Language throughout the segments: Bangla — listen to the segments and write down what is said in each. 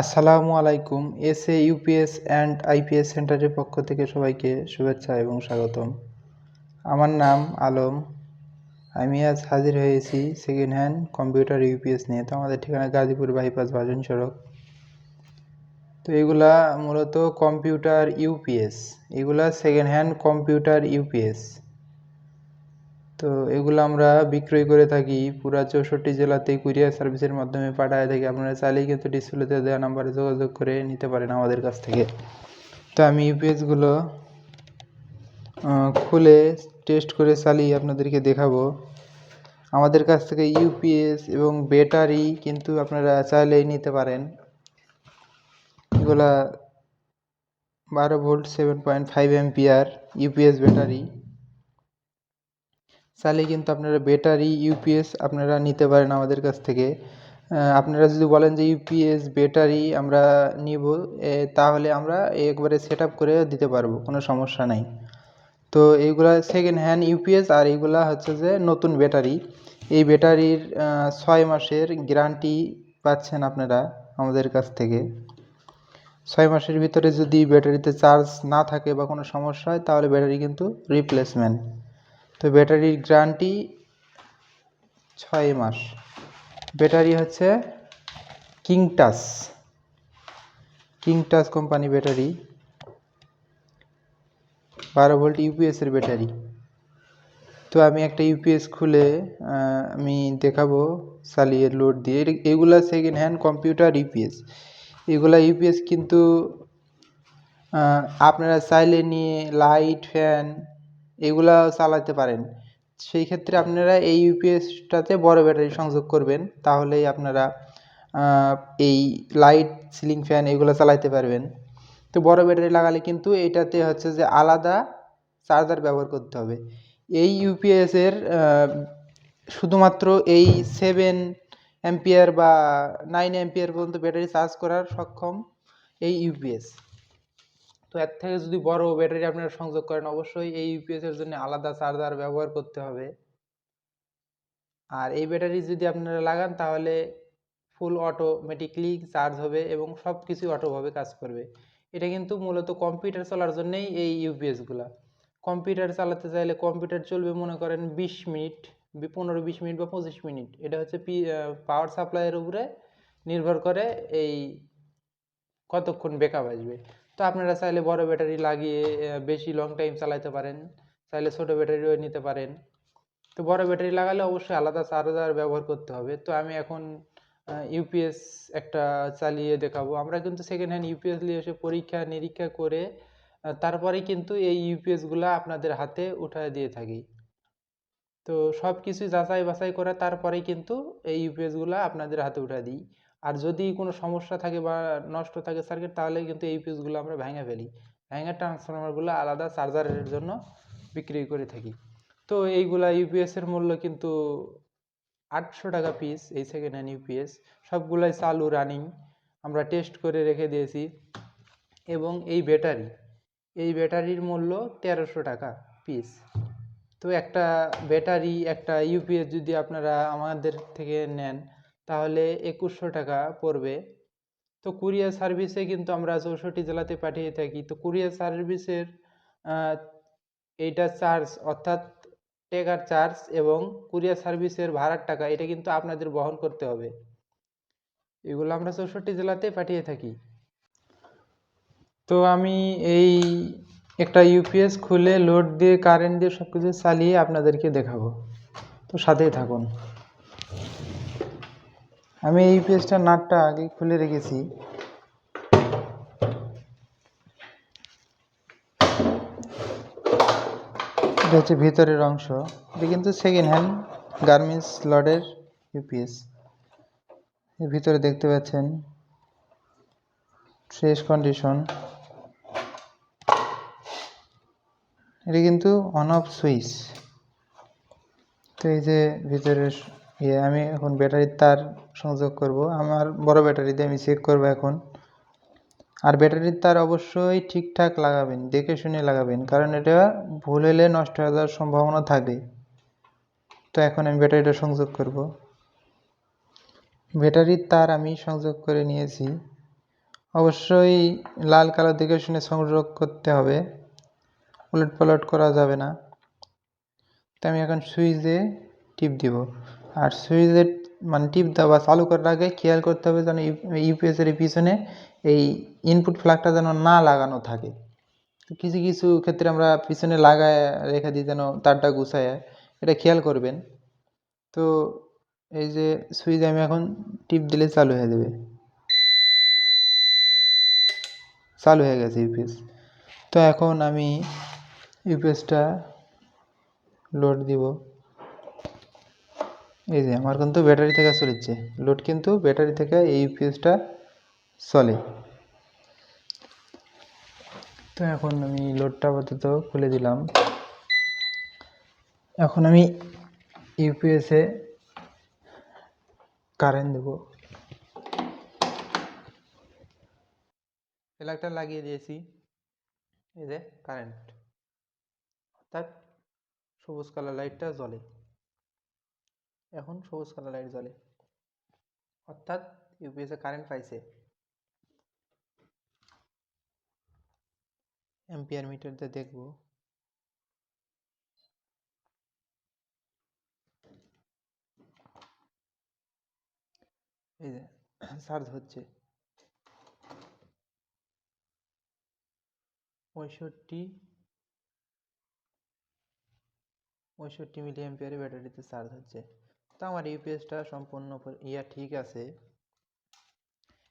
আসসালামু আলাইকুম S A UPS and IPS সেন্টারের পক্ষ থেকে সবাইকে শুভেচ্ছা এবং স্বাগতম। আমার নাম আলম, আমি আজ হাজির হয়েছি সেকেন্ড হ্যান্ড কম্পিউটার ইউপিএস নিয়ে। তো আমাদের ঠিকানা গাজীপুর বাইপাস বাজন সড়ক। তো এগুলা মূলত কম্পিউটার ইউপিএস, এগুলা সেকেন্ড হ্যান্ড কম্পিউটার ইউপিএস। তো এগুলো আমরা বিক্রয় করে থাকি। পুরা চৌষট্টি জেলাতে কুরিয়ার সার্ভিসের মাধ্যমে পাঠায় থাকি। আপনারা চাইলেই কিন্তু ডিসপ্লেতে দেওয়া নাম্বারে যোগাযোগ করে নিতে পারেন আমাদের কাছ থেকে। তো আমি ইউপিএসগুলো খুলে টেস্ট করে চালিয়ে আপনাদেরকে দেখাবো। আমাদের কাছ থেকে ইউপিএস এবং ব্যাটারি কিন্তু আপনারা চাইলেই নিতে পারেন। এগুলা বারো volt, seven point five ampere UPS battery. চাইলে কিন্তু আপনারা ব্যাটারি ইউপিএস আপনারা নিতে পারেন আমাদের কাছ থেকে। আপনারা যদি বলেন যে ইউপিএস ব্যাটারি আমরা নিব তাহলে আমরা একবারে সেট আপ করে দিতে পারব, কোনো সমস্যা নাই। তো এইগুলা সেকেন্ড হ্যান্ড ইউপিএস আর এইগুলা হচ্ছে যে নতুন ব্যাটারি এই ব্যাটারির ছয় মাসের গ্যারান্টি পাচ্ছেন আপনারা আমাদের কাছ থেকে। ছয় মাসের ভিতরে যদি ব্যাটারিতে চার্জ না থাকে বা কোনো সমস্যা হয়, তাহলে ব্যাটারি কিন্তু রিপ্লেসমেন্ট তো ব্যাটারির গ্যারান্টি ছয় মাস। ব্যাটারি হচ্ছে কিংটাস। কিংটাস কোম্পানি ব্যাটারি। বারো ভোল্ট ইউপিএস এর ব্যাটারি। তো আমি একটা ইউপিএস খুলে আমি দেখাবো, চালিয়ে লোড দিয়ে। এগুলা সেকেন্ড হ্যান্ড কম্পিউটার ইউপিএস। এগুলা ইউপিএস কিন্তু আপনারা চাইলে নিয়ে লাইট ফ্যান এগুলা চালাতে পারেন। সেই ক্ষেত্রে আপনারা এই ইউপিএসটাতে বড় ব্যাটারি সংযোগ করবেন। তাহলেই আপনারা এই লাইট সিলিং ফ্যান এগুলো চালাইতে পারবেন। তো বড় ব্যাটারি লাগালে কিন্তু এটাতে হচ্ছে যে আলাদা চার্জার ব্যবহার করতে হবে। এই ইউপিএসের শুধুমাত্র এই সেভেন অ্যাম্পিয়ার বা নাইন অ্যাম্পিয়ার পর্যন্ত ব্যাটারি চার্জ করার সক্ষম এই ইউপিএস তো এর থেকে যদি বড় ব্যাটারি আপনারা সংযোগ করেন, অবশ্যই এই ইউপিএস এর জন্য আলাদা চার্জার ব্যবহার করতে হবে। আর এই ব্যাটারি যদি আপনারা লাগান, তাহলে ফুল অটোমেটিকলি চার্জ হবে এবং সব কিছু অটোভাবে কাজ করবে। এটা কিন্তু মূলত কম্পিউটার চলার জন্যই এই ইউপিএসগুলা কম্পিউটার চালাতে চাইলে কম্পিউটার চলবে মনে করেন বিশ মিনিট পনেরো বিশ মিনিট বা পঁচিশ মিনিট। এটা হচ্ছে পি পাওয়ার সাপ্লাইয়ের উপরে নির্ভর করে এই কতক্ষণ ব্যাকআপ আসবে। তো আপনারা চাইলে বড় ব্যাটারি লাগিয়ে বেশি লং টাইম চালাতে পারেন। চাইলে ছোট ব্যাটারিও নিতে পারেন। তো বড় ব্যাটারি লাগালে অবশ্যই আলাদা চার্জার ব্যবহার করতে হবে। তো আমি এখন ইউপিএস একটা চালিয়ে দেখাবো। আমরা কিন্তু সেকেন্ড হ্যান্ড ইউপিএস নিয়ে এসে পরীক্ষা, নিরীক্ষা করে তারপরে কিন্তু এই ইউপিএসগুলা আপনাদের হাতে উঠায় দিয়ে থাকি। তো সব কিছু যাচাই বাছাই করে তারপরে কিন্তু এই ইউপিএসগুলা আপনাদের হাতে উঠায় দিই। আর যদি কোনো সমস্যা থাকে বা নষ্ট থাকে সার্কিট তাহলে কিন্তু এই ইউপিএসগুলো আমরা ভেঙে ফেলি। ভেঙে ট্রান্সফরমারগুলো আলাদা চার্জারের জন্য বিক্রি করে থাকি। তো এইগুলা ইউপিএস এর মূল্য কিন্তু আটশো টাকা পিস এই সেকেন্ড হ্যান্ড ইউপিএস সবগুলাই চালু রানিং আমরা টেস্ট করে রেখে দিয়েছি। এবং এই ব্যাটারি এই ব্যাটারির মূল্য তেরোশো টাকা পিস তো একটা ব্যাটারি একটা ইউপিএস যদি আপনারা আমাদের থেকে নেন তাহলে একুশশো টাকা পড়বে। তো কুরিয়ার সার্ভিসে কিন্তু আমরা চৌষট্টি জেলাতে পাঠিয়ে থাকি। তো কুরিয়ার সার্ভিসের এইটা চার্জ, অর্থাৎ টেকার চার্জ এবং কুরিয়ার সার্ভিসের ভাড়ার টাকা, এটা কিন্তু আপনাদের বহন করতে হবে। এগুলো আমরা চৌষট্টি জেলাতে পাঠিয়ে থাকি। তো আমি এই একটা ইউপিএস খুলে লোড দিয়ে, কারেন্ট দিয়ে সব কিছু চালিয়ে আপনাদেরকে দেখাবো। তো সাথেই থাকুন। আমি এই ইউপিএসটার নাটটা আগে খুলে রেখেছি। এটা হচ্ছে ভিতরের অংশ। এটা কিন্তু সেকেন্ড হ্যান্ড গার্মেন্টস লডের ইউপিএস এর ভিতরে দেখতে পাচ্ছেন ফ্রেশ কন্ডিশন এটা কিন্তু অন অফ সুইচ তো এই যে ভিতরের ইয়ে আমি এখন ব্যাটারির তার সংযোগ করব। আমার বড় ব্যাটারি দিয়ে আমি চেক করব এখন। আর ব্যাটারির তার অবশ্যই ঠিকঠাক লাগাবেন, দেখে শুনে লাগাবেন। কারণ এটা ভুল হলে নষ্ট হয়ে যাওয়ার সম্ভাবনা থাকে। তো এখন আমি ব্যাটারিটা সংযোগ করব। ব্যাটারির তার আমি সংযোগ করে নিয়েছি। অবশ্যই লাল কালো দেখে শুনে সংগ্রহ করতে হবে। উলট পালট করা যাবে না। তো আমি এখন সুইচে টিপ দিব। আর সুইচে মানে টিপ দেওয়া চালু করার আগে খেয়াল করতে হবে যেন ইউপিএসের পিছনে এই ইনপুট ফ্ল্যাগটা যেন না লাগানো থাকে। কিছু কিছু ক্ষেত্রে আমরা পিছনে লাগায় রেখে দিই যেন তারটা গুছায় এটা খেয়াল করবেন। তো এই যে সুইচ আমি এখন টিপ দিলে চালু হয়ে যাবে। চালু হয়ে গেছে ইউপিএস। তো এখন আমি ইউপিএসটা লোড দিব। এই যে, আমার কিন্তু ব্যাটারি থেকে চলেছে। লোড কিন্তু ব্যাটারি থেকে এই ইউপিএসটা চলে। তো এখন আমি লোডটা আপাতত খুলে দিলাম। এখন আমি ইউপিএসে কারেন্ট দেবো। প্লাগটা লাগিয়ে দিয়েছি। এই যে কারেন্ট অর্থাৎ সবুজ কালার লাইটটা জ্বলে। এখন সবুজ কালার লাইট জ্বলে। অর্থাৎ ইউপিএসে কারেন্ট পাইছে। এম্পিয়ার মিটারতে দেখব। এই যে চার্জ হচ্ছে। পঁয়ষট্টি পঁয়ষট্টি মিলি অ্যাম্পিয়ারের ব্যাটারিতে চার্জ হচ্ছে। তো আমার ইউপিএসটা সম্পূর্ণ পরি- ইয়া ঠিক আছে।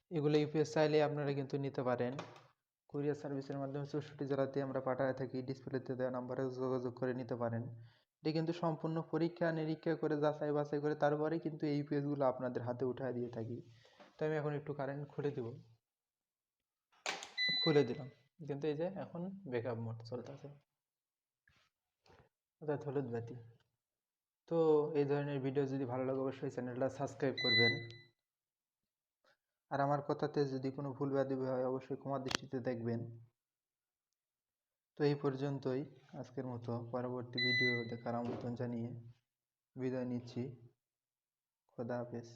এগুলো ইউপিএস চাইলে আপনারা কিন্তু নিতে পারেন। কুরিয়ার সার্ভিসের মাধ্যমে চৌষট্টি জেলাতে আমরা পাঠায় থাকি, ডিসপ্লেতে দেওয়া নাম্বারে যোগাযোগ করে নিতে পারেন। এটি কিন্তু সম্পূর্ণ পরীক্ষা, নিরীক্ষা করে, যাচাই বাছাই করে তারপরে কিন্তু এই ইউপিএসগুলো আপনাদের হাতে উঠায় দিয়ে থাকি। তো আমি এখন একটু কারেন্ট খুলে দেব। খুলে দিলাম। কিন্তু এই যে এখন ব্যাকআপ মোড চলতেছে। অর্থাৎ হলুদ বাতি। তো এই ধরনের ভিডিও যদি ভালো লাগে অবশ্যই চ্যানেলটা সাবস্ক্রাইব করবেন। আর আমার কথাতে যদি কোনো ভুল ব্যাধি হয়, অবশ্যই ক্ষমা দৃষ্টিতে দেখবেন। তো এই পর্যন্তই। আজকের মতো পরবর্তী ভিডিও দেখার আমন্ত্রণ জানিয়ে বিদায় নিচ্ছি। খোদা হাফেজ।